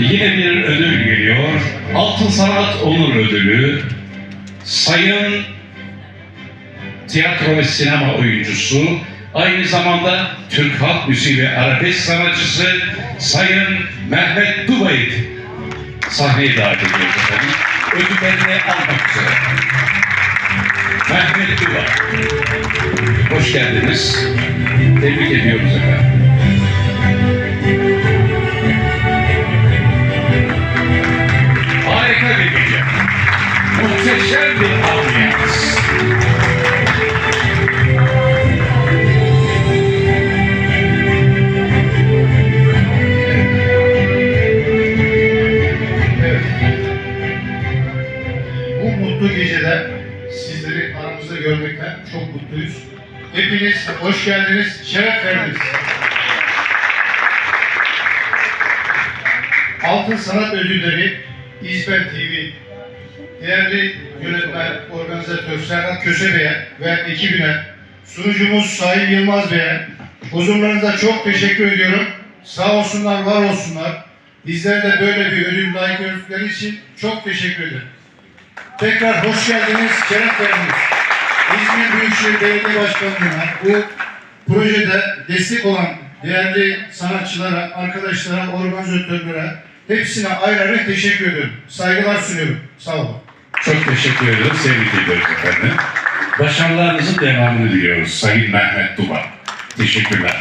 yine bir ödül geliyor. Altın Sanat Onur Ödülü. Sayın tiyatro ve sinema oyuncusu, aynı zamanda Türk halk müziği ve arabesk sanatçısı Sayın Mehmet Dubay'ı sahneye davet ediyoruz efendim. Ödüllerini almak üzere. Mehmet Dubay. Hoş geldiniz. Tebrik ediyoruz efendim. Muhteşem bir ambiyans. Bu mutlu gecede sizleri aramızda görmekten çok mutluyuz. Hepiniz hoş geldiniz, şeref verdiniz. Altın Sanat Ödülleri İzber TV değerli yönetmen, organizatör Serhat Köse ve ekibine, sunucumuz Sayın Yılmaz Bey'e huzurlarınızda çok teşekkür ediyorum. Sağ olsunlar, var olsunlar. Bizlere de böyle bir ödül layık gördükleri için çok teşekkür ederim. Tekrar hoş geldiniz, şeref verdiniz. İzmir Büyükşehir Belediye Başkanlığı'na bu projede destek olan değerli sanatçılara, arkadaşlara, organizatörlere Hepsine ayrı ayrı teşekkür ediyorum. Saygılar sunuyorum. Sağ olun. Çok teşekkür ediyoruz. Sevgili ediyoruz efendim. Başarılarınızın devamını diliyoruz. Sayın Mehmet Duba. Teşekkürler.